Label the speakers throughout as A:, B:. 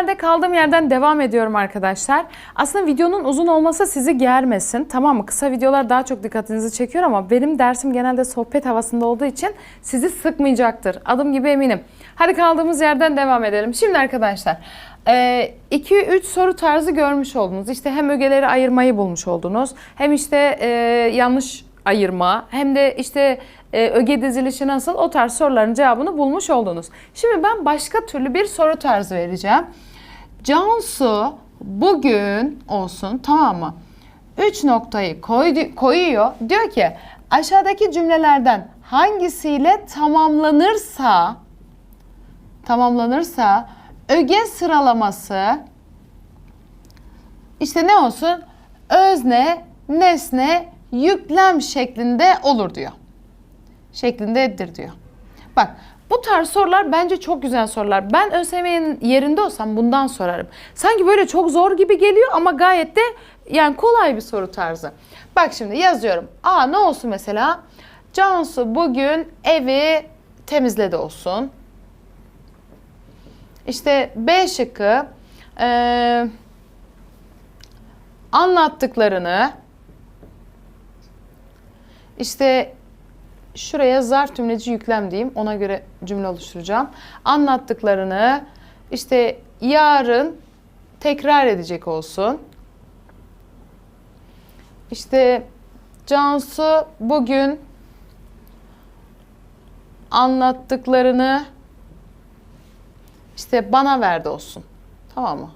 A: Şimdilerde kaldığım yerden devam ediyorum arkadaşlar. Aslında videonun uzun olması sizi germesin. Tamam mı? Kısa videolar daha çok dikkatinizi çekiyor ama benim dersim genelde sohbet havasında olduğu için sizi sıkmayacaktır. Adım gibi eminim. Hadi kaldığımız yerden devam edelim. Şimdi arkadaşlar 2-3 soru tarzı görmüş oldunuz. İşte hem ögeleri ayırmayı bulmuş oldunuz. Hem işte e, yanlış ayırma hem de işte e, öge dizilişi nasıl o tarz soruların cevabını bulmuş oldunuz. Şimdi ben başka türlü bir soru tarzı vereceğim. Cansu bugün olsun tamam mı? 3 noktayı koydu, koyuyor. Diyor ki aşağıdaki cümlelerden hangisiyle tamamlanırsa tamamlanırsa öge sıralaması işte ne olsun? Özne, nesne, yüklem şeklinde olur diyor. Şeklindedir diyor. Bak bu tarz sorular bence çok güzel sorular. Ben ÖSYM'nin yerinde olsam bundan sorarım. Sanki böyle çok zor gibi geliyor ama gayet de yani kolay bir soru tarzı. Bak şimdi yazıyorum. Aa ne olsun mesela? Cansu bugün evi temizledi olsun. İşte B şıkkı eee, anlattıklarını işte şuraya zarf tümleci yüklem diyeyim. Ona göre cümle oluşturacağım. Anlattıklarını işte yarın tekrar edecek olsun. İşte Cansu bugün anlattıklarını işte bana verdi olsun. Tamam mı?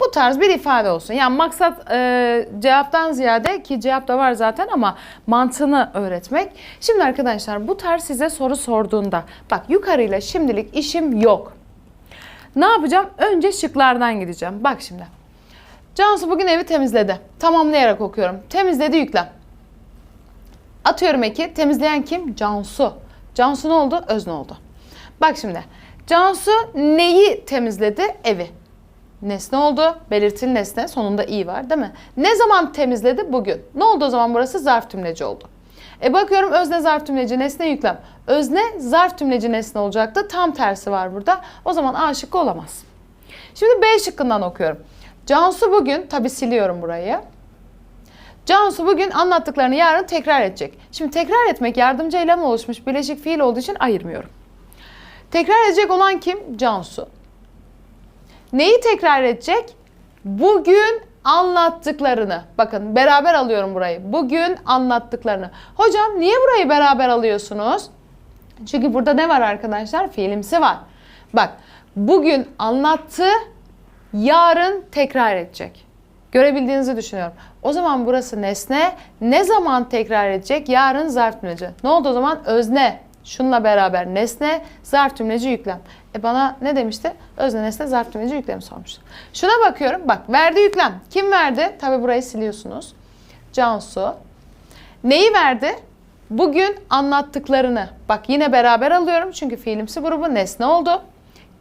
A: Bu tarz bir ifade olsun. Yani maksat e, cevaptan ziyade ki cevap da var zaten ama mantığını öğretmek. Şimdi arkadaşlar bu tarz size soru sorduğunda bak yukarıyla şimdilik işim yok. Ne yapacağım? Önce şıklardan gideceğim. Bak şimdi. Cansu bugün evi temizledi. Tamamlayarak okuyorum. Temizledi yüklem. Atıyorum eki. Temizleyen kim? Cansu. Cansu ne oldu? Özne oldu. Bak şimdi. Cansu neyi temizledi? Evi. Nesne oldu. Belirtili nesne. Sonunda i var değil mi? Ne zaman temizledi? Bugün. Ne oldu o zaman burası? Zarf tümleci oldu. E bakıyorum özne zarf tümleci nesne yüklem. Özne zarf tümleci nesne olacaktı. Tam tersi var burada. O zaman A şıkkı olamaz. Şimdi B şıkkından okuyorum. Cansu bugün, tabi siliyorum burayı. Cansu bugün anlattıklarını yarın tekrar edecek. Şimdi tekrar etmek yardımcı eylem oluşmuş bileşik fiil olduğu için ayırmıyorum. Tekrar edecek olan kim? Cansu. Neyi tekrar edecek? Bugün anlattıklarını. Bakın beraber alıyorum burayı. Bugün anlattıklarını. Hocam niye burayı beraber alıyorsunuz? Çünkü burada ne var arkadaşlar? Fiilimsi var. Bak bugün anlattı, yarın tekrar edecek. Görebildiğinizi düşünüyorum. O zaman burası nesne. Ne zaman tekrar edecek? Yarın zarf tümleci. Ne oldu o zaman? Özne. Şununla beraber nesne, zarf tümleci yüklem. E bana ne demişti? Özne nesne zarf tümleci yüklemi sormuştu. Şuna bakıyorum. Bak verdi yüklem. Kim verdi? Tabi burayı siliyorsunuz. Cansu. Neyi verdi? Bugün anlattıklarını. Bak yine beraber alıyorum çünkü fiilimsi grubu nesne oldu.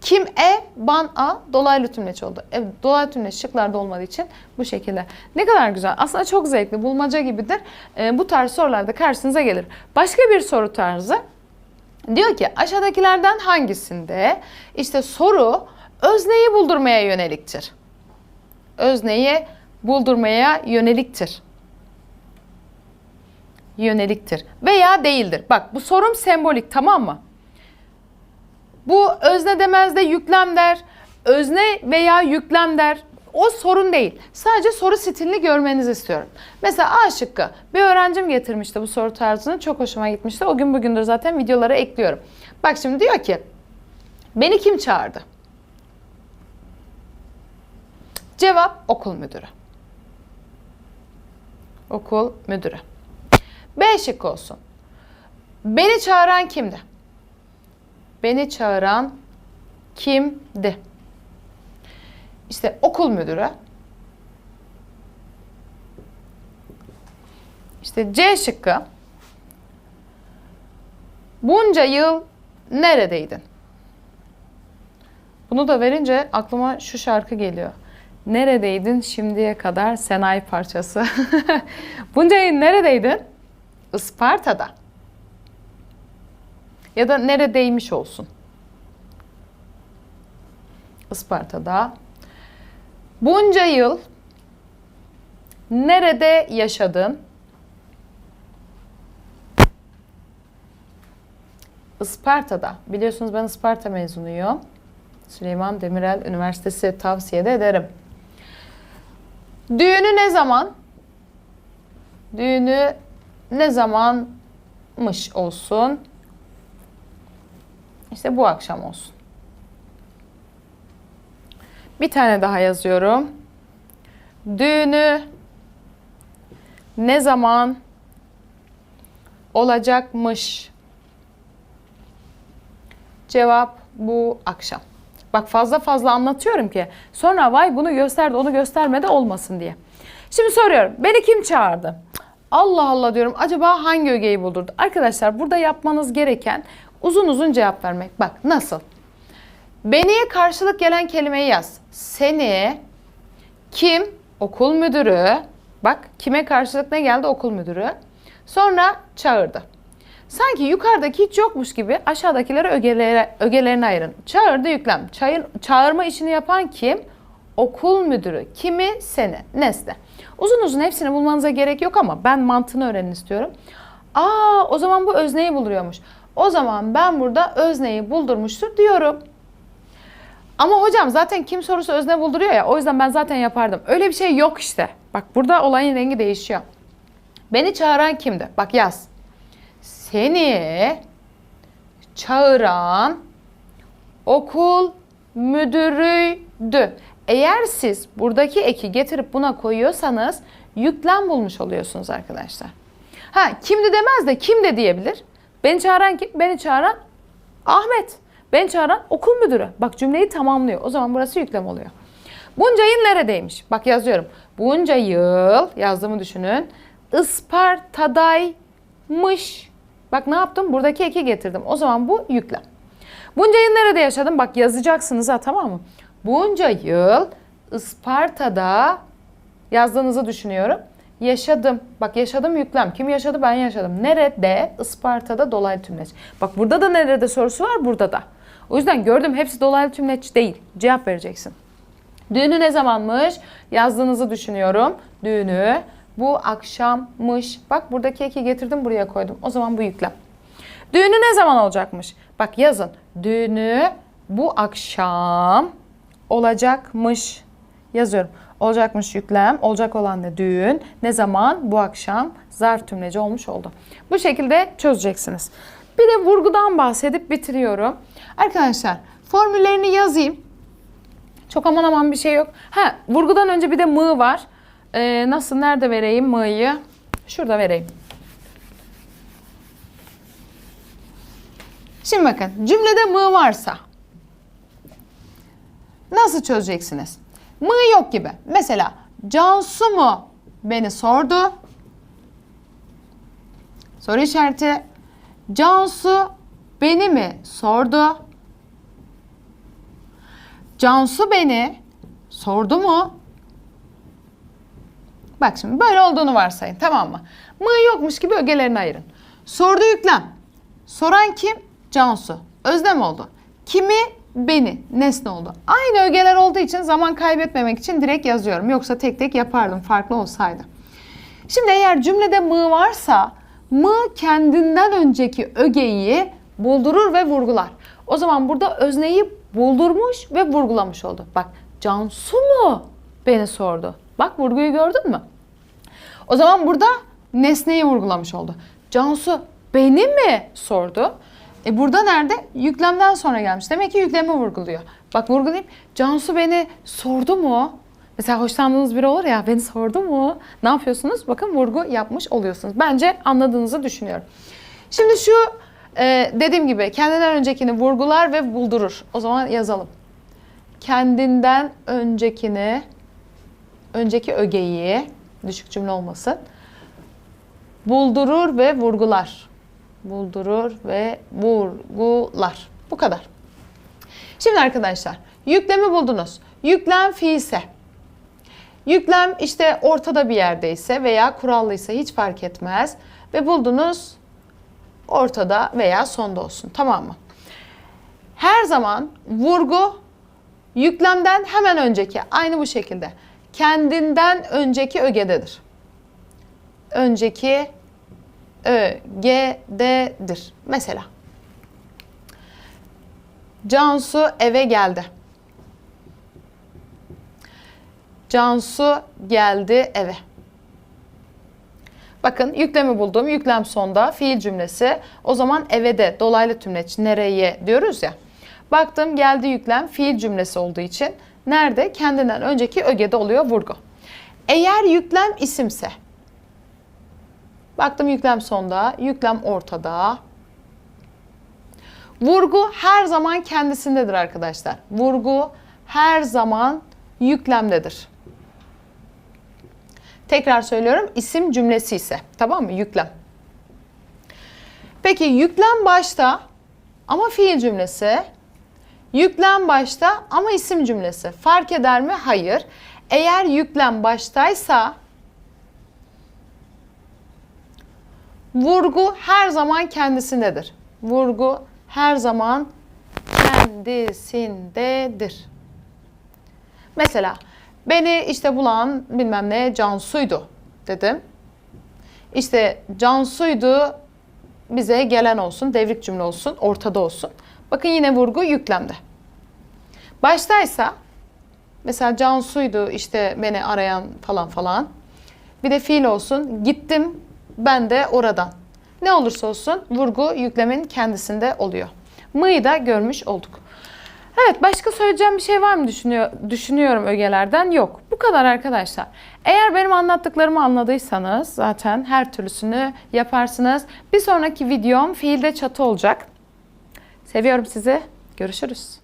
A: Kim e, ban a, dolaylı tümleç oldu. Evet, dolaylı tümleç şıklarda olmadığı için bu şekilde. Ne kadar güzel. Aslında çok zevkli, bulmaca gibidir. E, bu tarz sorularda karşınıza gelir. Başka bir soru tarzı. Diyor ki aşağıdakilerden hangisinde işte soru özneyi buldurmaya yöneliktir? Özneyi buldurmaya yöneliktir. Yöneliktir. Veya değildir. Bak bu sorum sembolik tamam mı? Bu özne demez de yüklem der. Özne veya yüklem der. O sorun değil. Sadece soru stilini görmenizi istiyorum. Mesela A şıkkı. Bir öğrencim getirmişti bu soru tarzını. Çok hoşuma gitmişti. O gün bugündür zaten videolara ekliyorum. Bak şimdi diyor ki beni kim çağırdı? Cevap okul müdürü. Okul müdürü. B şıkkı olsun. Beni çağıran kimdi? Beni çağıran kimdi? İşte okul müdürü. İşte C şıkkı. Bunca yıl neredeydin? Bunu da verince aklıma şu şarkı geliyor. Neredeydin şimdiye kadar Senay parçası. Bunca yıl neredeydin? Isparta'da. Ya da neredeymiş olsun. Isparta'da. Bunca yıl nerede yaşadın? Isparta'da. Biliyorsunuz ben Isparta mezunuyum. Süleyman Demirel Üniversitesi tavsiye de ederim. Düğünü ne zaman? Düğünü ne zamanmış olsun? İşte bu akşam olsun. Bir tane daha yazıyorum. Düğünü ne zaman olacakmış? Cevap bu akşam. Bak fazla fazla anlatıyorum ki sonra vay bunu gösterdi onu göstermedi olmasın diye. Şimdi soruyorum beni kim çağırdı? Allah Allah diyorum acaba hangi ögeyi buldurdu? Arkadaşlar burada yapmanız gereken uzun uzun cevap vermek. Bak nasıl? Beni'ye karşılık gelen kelimeyi yaz. Seni kim? Okul müdürü. Bak kime karşılık ne geldi? Okul müdürü. Sonra çağırdı. Sanki yukarıdaki hiç yokmuş gibi aşağıdakileri ögelere, ögelerine ayırın. Çağırdı yüklem. Çağır, çağırma işini yapan kim? Okul müdürü. Kimi? Seni. Nesne. Uzun uzun hepsini bulmanıza gerek yok ama ben mantığını öğrenin istiyorum. Aa o zaman bu özneyi bulduruyormuş. O zaman ben burada özneyi buldurmuştur diyorum. Ama hocam zaten kim sorusu özne bulduruyor ya o yüzden ben zaten yapardım. Öyle bir şey yok işte. Bak burada olayın rengi değişiyor. Beni çağıran kimdi? Bak yaz. Seni çağıran okul müdürüydü. Eğer siz buradaki eki getirip buna koyuyorsanız yüklem bulmuş oluyorsunuz arkadaşlar. Ha kimdi demez de kim de diyebilir. Beni çağıran kim? Beni çağıran Ahmet. Beni çağıran okul müdürü. Bak cümleyi tamamlıyor. O zaman burası yüklem oluyor. Bunca yıl neredeymiş? Bak yazıyorum. Bunca yıl yazdığımı düşünün. Isparta'daymış. Bak ne yaptım? Buradaki eki getirdim. O zaman bu yüklem. Bunca yıl nerede yaşadım? Bak yazacaksınız ha tamam mı? Bunca yıl Isparta'da yazdığınızı düşünüyorum. Yaşadım. Bak yaşadım yüklem. Kim yaşadı? Ben yaşadım. Nerede? Isparta'da dolaylı tümleç. Bak burada da nerede sorusu var? Burada da. O yüzden gördüm hepsi dolaylı tümleç değil. Cevap vereceksin. Düğünü ne zamanmış? Yazdığınızı düşünüyorum. Düğünü bu akşammış. Bak buradaki eki getirdim buraya koydum. O zaman bu yüklem. Düğünü ne zaman olacakmış? Bak yazın. Düğünü bu akşam olacakmış. Yazıyorum. Olacakmış yüklem. Olacak olan da düğün. Ne zaman? Bu akşam zarf tümleci olmuş oldu. Bu şekilde çözeceksiniz. Bir de vurgudan bahsedip bitiriyorum. Arkadaşlar formüllerini yazayım. Çok aman aman bir şey yok. Ha vurgudan önce bir de mı var. Ee, nasıl nerede vereyim mı'yı? Şurada vereyim. Şimdi bakın cümlede mı varsa nasıl çözeceksiniz? Mı yok gibi. Mesela Cansu mu beni sordu? Soru işareti. Cansu beni mi sordu? Cansu beni sordu mu? Bak şimdi böyle olduğunu varsayın tamam mı? Mı yokmuş gibi ögelerini ayırın. Sordu yüklem. Soran kim? Cansu. Özlem oldu. Kimi? Beni. Nesne oldu. Aynı ögeler olduğu için zaman kaybetmemek için direkt yazıyorum. Yoksa tek tek yapardım farklı olsaydı. Şimdi eğer cümlede mı varsa mı kendinden önceki ögeyi buldurur ve vurgular. O zaman burada özneyi buldurmuş ve vurgulamış oldu. Bak Cansu mu beni sordu? Bak vurguyu gördün mü? O zaman burada nesneyi vurgulamış oldu. Cansu beni mi sordu? E burada nerede? Yüklemden sonra gelmiş. Demek ki yüklemi vurguluyor. Bak vurgulayayım. Cansu beni sordu mu? Mesela hoşlandığınız biri olur ya beni sordu mu? Ne yapıyorsunuz? Bakın vurgu yapmış oluyorsunuz. Bence anladığınızı düşünüyorum. Şimdi şu e, dediğim gibi kendinden öncekini vurgular ve buldurur. O zaman yazalım. Kendinden öncekini, önceki ögeyi, düşük cümle olmasın, buldurur ve vurgular. Buldurur ve vurgular. Bu kadar. Şimdi arkadaşlar yüklemi buldunuz. Yüklem fiilse. Yüklem işte ortada bir yerdeyse veya kurallıysa hiç fark etmez. Ve buldunuz ortada veya sonda olsun. Tamam mı? Her zaman vurgu Yüklemden hemen önceki aynı bu şekilde. Kendinden önceki ögededir. Önceki ögededir. Mesela Cansu eve geldi. Cansu geldi eve. Bakın yüklemi buldum. Yüklem sonda fiil cümlesi. O zaman eve de dolaylı tümleç nereye diyoruz ya. Baktım geldi yüklem fiil cümlesi olduğu için nerede? Kendinden önceki ögede oluyor vurgu. Eğer yüklem isimse Baktım yüklem sonda, yüklem ortada. Vurgu her zaman kendisindedir arkadaşlar. Vurgu her zaman yüklemdedir. Tekrar söylüyorum isim cümlesi ise tamam mı yüklem. Peki yüklem başta ama fiil cümlesi. Yüklem başta ama isim cümlesi. Fark eder mi? Hayır. Eğer yüklem baştaysa vurgu her zaman kendisindedir. Vurgu her zaman kendisindedir. Mesela beni işte bulan bilmem ne Cansu'ydu dedim. İşte Cansu'ydu bize gelen olsun, devrik cümle olsun, ortada olsun. Bakın yine vurgu yüklemde. Baştaysa mesela Cansu'ydu işte beni arayan falan falan. Bir de fiil olsun. Gittim ben de oradan. Ne olursa olsun vurgu yüklemin kendisinde oluyor. Mı'yı da görmüş olduk. Evet başka söyleyeceğim bir şey var mı düşünüyor, düşünüyorum ögelerden? Yok. Bu kadar arkadaşlar. Eğer benim anlattıklarımı anladıysanız zaten her türlüsünü yaparsınız. Bir sonraki videom fiilde çatı olacak. Seviyorum sizi. Görüşürüz.